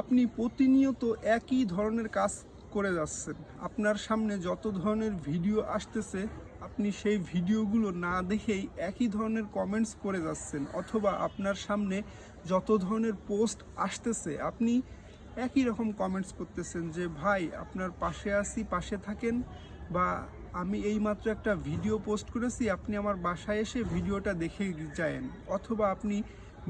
আপনি প্রতিনিয়ত একই ধরনের কাজ করে যাচ্ছেন। আপনার সামনে যত ধরনের ভিডিও আসতেছে, আপনি সেই ভিডিওগুলো না দেখেই একই ধরনের কমেন্টস করে যাচ্ছেন অথবা আপনার সামনে যত ধরনের পোস্ট আসতেছে, আপনি একই রকম কমেন্টস করতেছেন যে, ভাই, আপনার পাশে আসি পাশে থাকেন বা আমি এইমাত্র একটা ভিডিও পোস্ট করেছি, আপনি আমার বাসায় এসে ভিডিওটা দেখে যায়েন। অথবা আপনি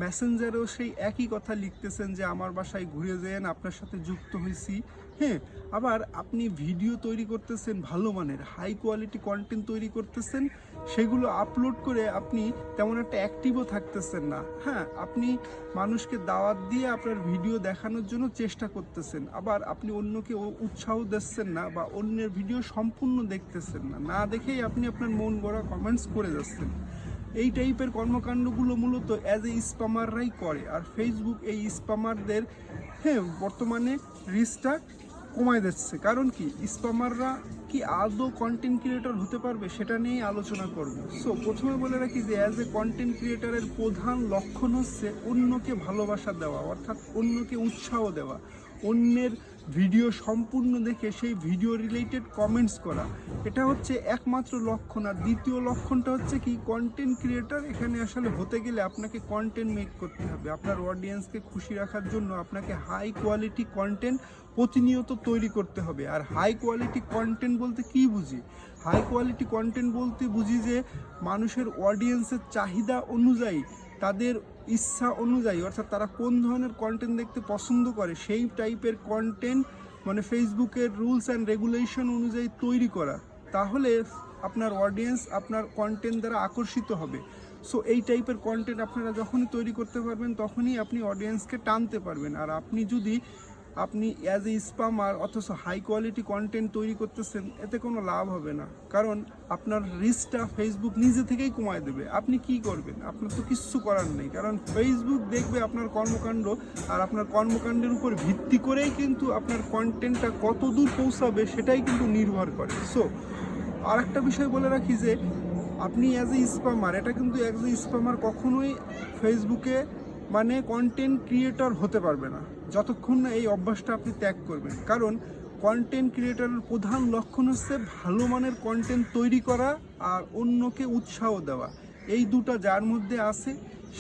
মেসেঞ্জারেও সেই একই কথা লিখতেছেন যে, আমার বাসায় ঘুরে যেন আপনার সাথে যুক্ত হয়েছি হ্যাঁ আবার আপনি ভিডিও তৈরি করতেছেন ভালো মানের, হাই কোয়ালিটি কন্টেন্ট তৈরি করতেছেন, সেগুলো আপলোড করে আপনি তেমন একটা অ্যাক্টিভও থাকতেছেন না। হ্যাঁ আপনি মানুষকে দাওয়াত দিয়ে আপনার ভিডিও দেখানোর জন্য চেষ্টা করতেছেন, আবার আপনি অন্যকে উৎসাহ দিচ্ছেন না বা অন্যের ভিডিও সম্পূর্ণ দেখতেছেন না। না দেখেই আপনি আপনার মন গড়া কমেন্টস করে যাচ্ছেন। এই টাইপের কর্মকাণ্ডগুলো মূলত অ্যাজ এ স্পামাররাই করে। আর ফেসবুক এই স্পামারদের হ্যাঁ বর্তমানে রিচটা কমায় দিচ্ছে। কারণ কি? স্পামাররা কি আদৌ কন্টেন্ট ক্রিয়েটর হতে পারবে সেটা নিয়েই আলোচনা করব। সো প্রথমে বলে রাখি যে অ্যাজ এ কন্টেন্ট ক্রিয়েটরের প্রধান লক্ষণ হচ্ছে অন্যকে ভালোবাসা দেওয়া, অর্থাৎ অন্যকে উৎসাহ দেওয়া। অন্যের ভিডিও সম্পূর্ণ দেখে সেই ভিডিও রিলেটেড কমেন্টস করা। এটা হচ্ছে একমাত্র লক্ষণ। আর দ্বিতীয় লক্ষণটা হচ্ছে কি? কন্টেন্ট ক্রিয়েটার এখানে আসলে হতে গেলে আপনাকে কন্টেন্ট মেক করতে হবে। আপনার অডিয়েন্সকে খুশি রাখার জন্য আপনাকে হাই কোয়ালিটি কন্টেন্ট প্রতিনিয়ত তৈরি করতে হবে। আর হাই কোয়ালিটি কন্টেন্ট বলতে কি বুঝি? হাই কোয়ালিটি কন্টেন্ট বলতে বুঝি যে মানুষের অডিয়েন্সের চাহিদা অনুযায়ী তাদের ইচ্ছা অনুযায়ী, অর্থাৎ তারা কোন ধরনের কন্টেন্ট দেখতে পছন্দ করে, সেই টাইপের কন্টেন্ট মানে ফেসবুকের রুলস অ্যান্ড রেগুলেশন অনুযায়ী তৈরি করা। তাহলে আপনার অডিয়েন্স আপনার কন্টেন্ট দ্বারা আকর্ষিত হবে। সো এই টাইপের কন্টেন্ট আপনারা যখনই তৈরি করতে পারবেন, তখনই আপনি অডিয়েন্সকে টানতে পারবেন। আর আপনি যদি আপনি অ্যাজ এ স্পামার অথচ হাই কোয়ালিটি কন্টেন্ট তৈরি করতেছেন, এতে কোনো লাভ হবে না। কারণ আপনার রিচটা ফেসবুক নিজে থেকেই কমায় দেবে। আপনি কি করবেন? আপনার তো কিচ্ছু করার নেই। কারণ ফেসবুক দেখবে আপনার কর্মকাণ্ড আর আপনার কর্মকাণ্ডের উপর ভিত্তি করেই কিন্তু আপনার কন্টেন্টটা কত দূর পৌঁছাবে সেটাই কিন্তু নির্ভর করে। সো আর একটা বিষয় বলে রাখি যে, আপনি অ্যাজ এ স্পামার এটা কিন্তু অ্যাজ এ স্পামার কখনোই ফেসবুকে মানে কন্টেন্ট ক্রিয়েটর হতে পারবে না। যতক্ষণ না এই অভ্যাসটা আপনি ত্যাগ করবেন। কারণ কন্টেন্ট ক্রিয়েটরের প্রধান লক্ষণ হচ্ছে ভালো মানের কন্টেন্ট তৈরি করা আর অন্যকে উৎসাহ দেওয়া। এই দুটা যার মধ্যে আছে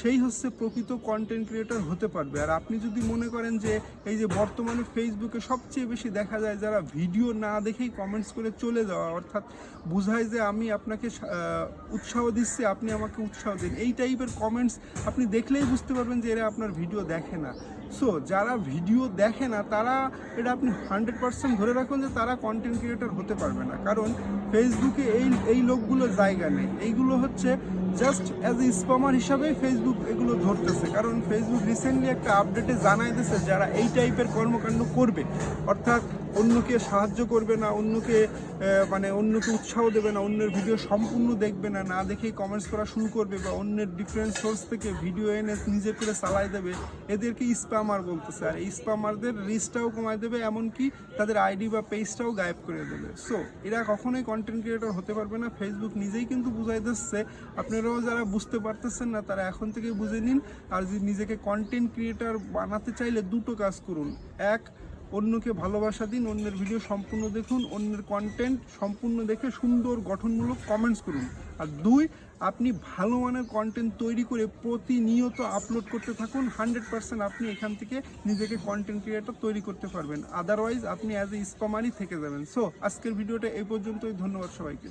সেই হচ্ছে প্রকৃত কন্টেন্ট ক্রিয়েটর হতে পারবে। আর আপনি যদি মনে করেন যে এই যে বর্তমানে ফেসবুকে সবচেয়ে বেশি দেখা যায় যারা ভিডিও না দেখেই কমেন্টস করে চলে যাওয়া, অর্থাৎ বুঝায় যে আমি আপনাকে উৎসাহ দিচ্ছি, আপনি আমাকে উৎসাহ দিন, এই টাইপের কমেন্টস আপনি দেখলেই বুঝতে পারবেন যে এরা আপনার ভিডিও দেখে না। সো যারা ভিডিও দেখে না, তারা এটা আপনি হান্ড্রেড পার্সেন্ট ধরে রাখুন যে তারা কন্টেন্ট ক্রিয়েটর হতে পারবে না। কারণ ফেসবুকে এই এই লোকগুলো জায়গা নেই। এইগুলো হচ্ছে জাস্ট অ্যাজ এ স্পামার হিসাবে ফেসবুক এগুলো ধরতেছে। কারণ ফেসবুক রিসেন্টলি একটা আপডেটে জানাই দিয়েছে যারা এই টাইপের কর্মকাণ্ড করবে। অর্থাৎ অন্যকে সাহায্য করবে না, অন্যকে মানে অন্যকে উৎসাহ দেবে না, অন্যের ভিডিও সম্পূর্ণ দেখবে না না দেখেই কমেন্টস করা শুরু করবে বা অন্যের ডিফারেন্ট সোর্স থেকে ভিডিও এনে নিজে করে চালাই দেবে, এদেরকে স্প্যামার বলতেছে। আর স্প্যামারদের রিচটাও কমায় দেবে, এমনকি তাদের আইডি বা পেজটাও গায়েব করে দেবে। সো এরা কখনোই কন্টেন্ট ক্রিয়েটর হতে পারবে না ফেসবুক নিজেই কিন্তু বুঝাই দিচ্ছে। আপনারাও যারা বুঝতে পারতেছেন না, তারা এখন থেকে বুঝে নিন। আর নিজেকে কন্টেন্ট ক্রিয়েটর বানাতে চাইলে দুটো কাজ করুন। এক অন্যকে ভালোবাসা দিন, অন্যের ভিডিও সম্পূর্ণ দেখুন, অন্যের কন্টেন্ট সম্পূর্ণ দেখে সুন্দর, গঠনমূলক কমেন্টস করুন। আর দুই, আপনি ভালো মানের কন্টেন্ট তৈরি করে প্রতিনিয়ত আপলোড করতে থাকুন হান্ড্রেড পার্সেন্ট আপনি এখান থেকে নিজেকে কন্টেন্ট ক্রিয়েটার তৈরি করতে পারবেন। আদারওয়াইজ আপনি অ্যাজ এ স্পামারই থেকে যাবেন। সো আজকের ভিডিওটা এই পর্যন্তই। ধন্যবাদ সবাইকে।